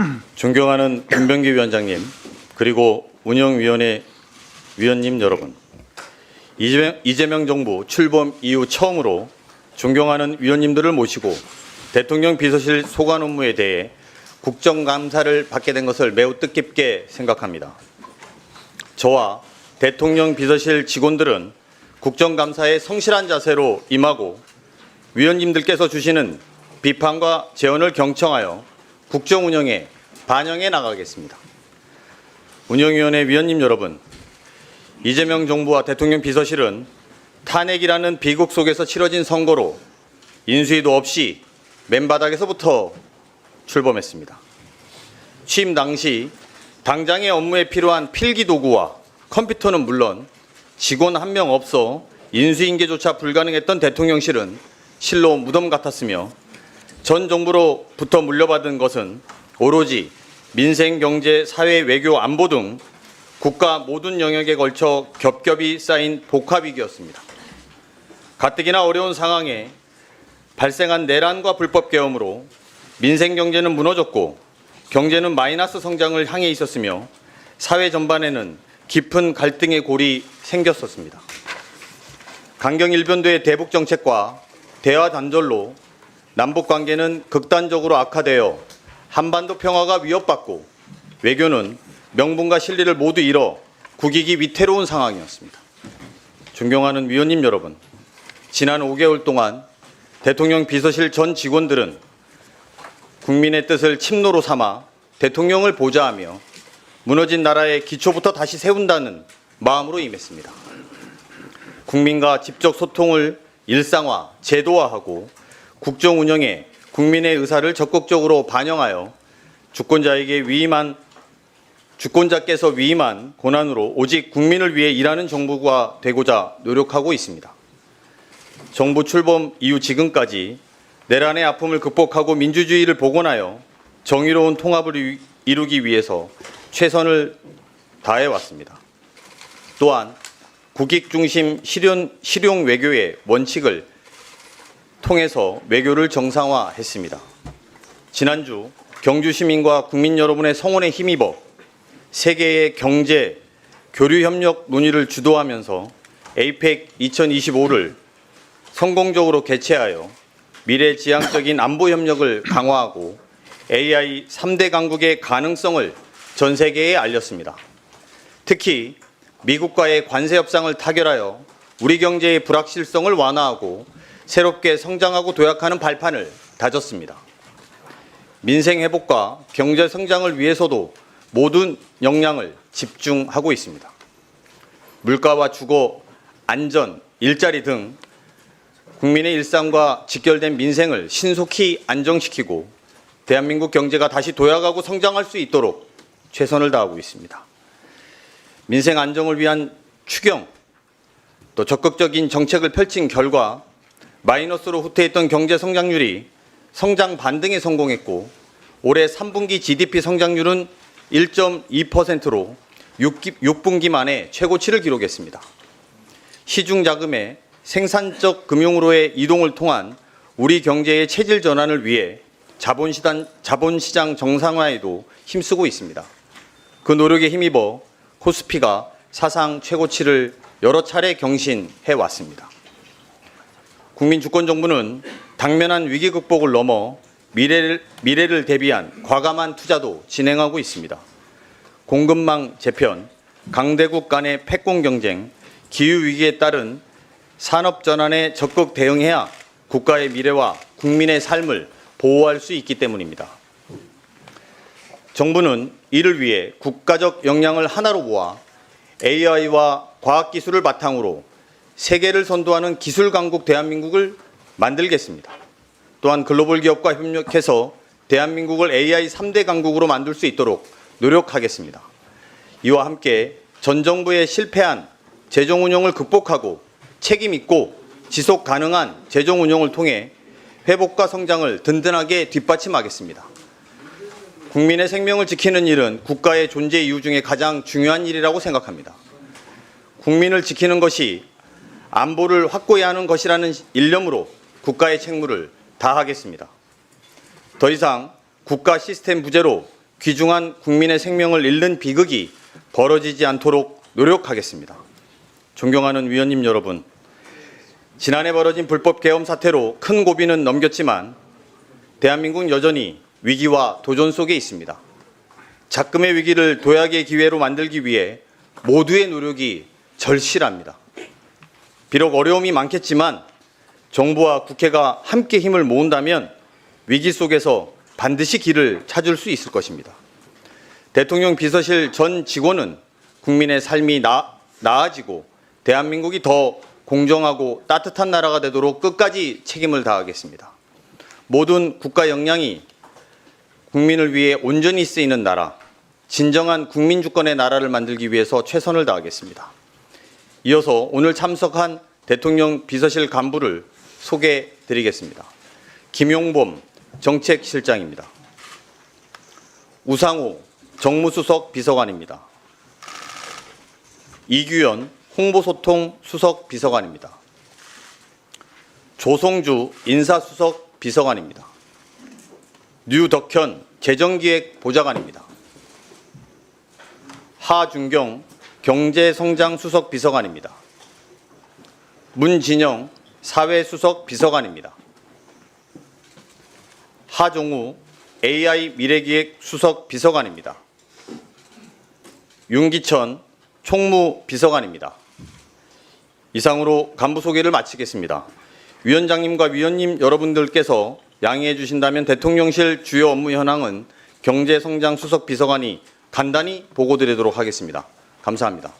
존경하는 김병기 위원장님 그리고 운영위원회 위원님 여러분 이재명, 이재명 정부 출범 이후 처음으로 존경하는 위원님들을 모시고 대통령 비서실 소관 업무에 대해 국정감사를 받게 된 것을 매우 뜻깊게 생각합니다. 저와 대통령 비서실 직원들은 국정감사에 성실한 자세로 임하고 위원님들께서 주시는 비판과 제언을 경청하여 국정 운영에 반영해 나가겠습니다. 운영위원회 위원님 여러분, 이재명 정부와 대통령 비서실은 탄핵이라는 비극 속에서 치러진 선거로 인수위도 없이 맨바닥에서부터 출범했습니다. 취임 당시 당장의 업무에 필요한 필기 도구와 컴퓨터는 물론 직원 한 명 없어 인수인계조차 불가능했던 대통령실은 실로 무덤 같았으며 전 정부로부터 물려받은 것은 오로지 민생, 경제, 사회, 외교, 안보 등 국가 모든 영역에 걸쳐 겹겹이 쌓인 복합위기였습니다. 가뜩이나 어려운 상황에 발생한 내란과 불법 계엄으로 민생 경제는 무너졌고 경제는 마이너스 성장을 향해 있었으며 사회 전반에는 깊은 갈등의 골이 생겼었습니다. 강경 일변도의 대북 정책과 대화 단절로 남북 관계는 극단적으로 악화되어 한반도 평화가 위협받고 외교는 명분과 실리를 모두 잃어 국익이 위태로운 상황이었습니다. 존경하는 위원님 여러분, 지난 5개월 동안 대통령 비서실 전 직원들은 국민의 뜻을 침노로 삼아 대통령을 보좌하며 무너진 나라의 기초부터 다시 세운다는 마음으로 임했습니다. 국민과 직접 소통을 일상화, 제도화하고 국정 운영에 국민의 의사를 적극적으로 반영하여 주권자에게 위임한 주권자께서 위임한 고난으로 오직 국민을 위해 일하는 정부가 되고자 노력하고 있습니다. 정부 출범 이후 지금까지 내란의 아픔을 극복하고 민주주의를 복원하여 정의로운 통합을 이- 이루기 위해서 최선을 다해 왔습니다. 또한 국익 중심 실현, 실용 외교의 원칙을 통해서 외교를 정상화했습니다. 지난주 경주 시민과 국민 여러분의 성원에 힘입어 세계의 경제 교류 협력 논의를 주도하면서 APEC 2025를 성공적으로 개최하여 미래지향적인 안보 협력을 강화하고 AI 3대 강국의 가능성을 전 세계에 알렸습니다. 특히 미국과의 관세 협상을 타결하여 우리 경제의 불확실성을 완화하고 새롭게 성장하고 도약하는 발판을 다졌습니다. 민생 회복과 경제 성장을 위해서도 모든 역량을 집중하고 있습니다. 물가와 주거, 안전, 일자리 등 국민의 일상과 직결된 민생을 신속히 안정시키고 대한민국 경제가 다시 도약하고 성장할 수 있도록 최선을 다하고 있습니다. 민생 안정을 위한 추경 또 적극적인 정책을 펼친 결과 마이너스로 후퇴했던 경제 성장률이 성장 반등에 성공했고 올해 3분기 GDP 성장률은 1.2%로 6분기 만에 최고치를 기록했습니다. 시중 자금의 생산적 금융으로의 이동을 통한 우리 경제의 체질 전환을 위해 자본시장, 자본시장 정상화에도 힘쓰고 있습니다. 그 노력에 힘입어 코스피가 사상 최고치를 여러 차례 경신해 왔습니다. 국민주권정부는 당면한 위기 극복을 넘어 미래를, 미래를 대비한 과감한 투자도 진행하고 있습니다. 공급망 재편, 강대국 간의 패권 경쟁, 기후 위기에 따른 산업 전환에 적극 대응해야 국가의 미래와 국민의 삶을 보호할 수 있기 때문입니다. 정부는 이를 위해 국가적 역량을 하나로 모아 AI와 과학기술을 바탕으로 세계를 선도하는 기술 강국 대한민국을 만들겠습니다. 또한 글로벌 기업과 협력해서 대한민국을 AI 3대 강국으로 만들 수 있도록 노력하겠습니다. 이와 함께 전 정부의 실패한 재정 운영을 극복하고 책임 있고 지속 가능한 재정 운영을 통해 회복과 성장을 든든하게 뒷받침하겠습니다. 국민의 생명을 지키는 일은 국가의 존재 이유 중에 가장 중요한 일이라고 생각합니다. 국민을 지키는 것이 안보를 확고히 하는 것이라는 일념으로 국가의 책무를 다하겠습니다. 더 이상 국가 시스템 부재로 귀중한 국민의 생명을 잃는 비극이 벌어지지 않도록 노력하겠습니다. 존경하는 위원님 여러분, 지난해 벌어진 불법 계엄 사태로 큰 고비는 넘겼지만 대한민국은 여전히 위기와 도전 속에 있습니다. 작금의 위기를 도약의 기회로 만들기 위해 모두의 노력이 절실합니다. 비록 어려움이 많겠지만 정부와 국회가 함께 힘을 모은다면 위기 속에서 반드시 길을 찾을 수 있을 것입니다. 대통령 비서실 전 직원은 국민의 삶이 나, 나아지고 대한민국이 더 공정하고 따뜻한 나라가 되도록 끝까지 책임을 다하겠습니다. 모든 국가 역량이 국민을 위해 온전히 쓰이는 나라, 진정한 국민 주권의 나라를 만들기 위해서 최선을 다하겠습니다. 이어서 오늘 참석한 대통령 비서실 간부를 소개해 드리겠습니다. 김용범 정책실장입니다. 우상호 정무수석 비서관입니다. 이규현 홍보소통 수석 비서관입니다. 조성주 인사수석 비서관입니다. 류덕현 재정기획 보좌관입니다. 하준경 경제성장 수석 비서관입니다. 문진영 사회수석 비서관입니다. 하종우 AI 미래기획 수석 비서관입니다. 윤기천 총무 비서관입니다. 이상으로 간부 소개를 마치겠습니다. 위원장님과 위원님 여러분들께서 양해해 주신다면 대통령실 주요 업무 현황은 경제성장 수석 비서관이 간단히 보고 드리도록 하겠습니다. 감사합니다.